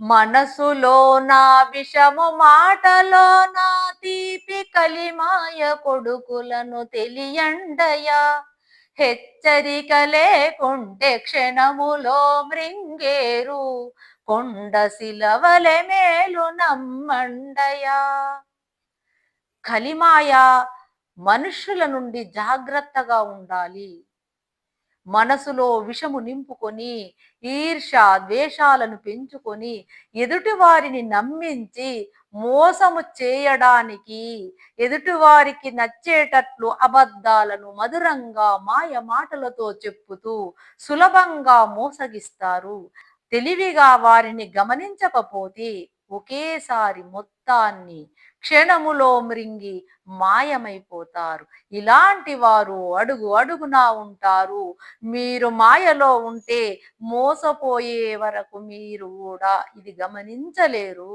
మనసులో నా విషము మాటలో నా తీపి కలిమాయ కొడుకులను తెలియండయా. హెచ్చరిక లేకుంటే క్షణములో మృంగేరు. కొండ శిలవలె మేలు నమ్మండయా. కలిమాయ మనుషుల నుండి జాగ్రత్తగా ఉండాలి. మనసులో విషము నింపుకొని ఈర్ష ద్వేషాలను పెంచుకొని ఎదుటి వారిని నమ్మించి మోసము చేయడానికి ఎదుటివారికి నచ్చేటట్లు అబద్ధాలను మధురంగా మాయ మాటలతో చెప్పుతూ సులభంగా మోసగిస్తారు. తెలివిగా వారిని గమనించకపోతే ఒకేసారి మొత్తాన్ని క్షణములో మృంగి మాయమైపోతారు. ఇలాంటి వారు అడుగు అడుగునా ఉంటారు. మీరు మాయలో ఉంటే మోసపోయే వరకు మీరు కూడా ఇది గమనించలేరు.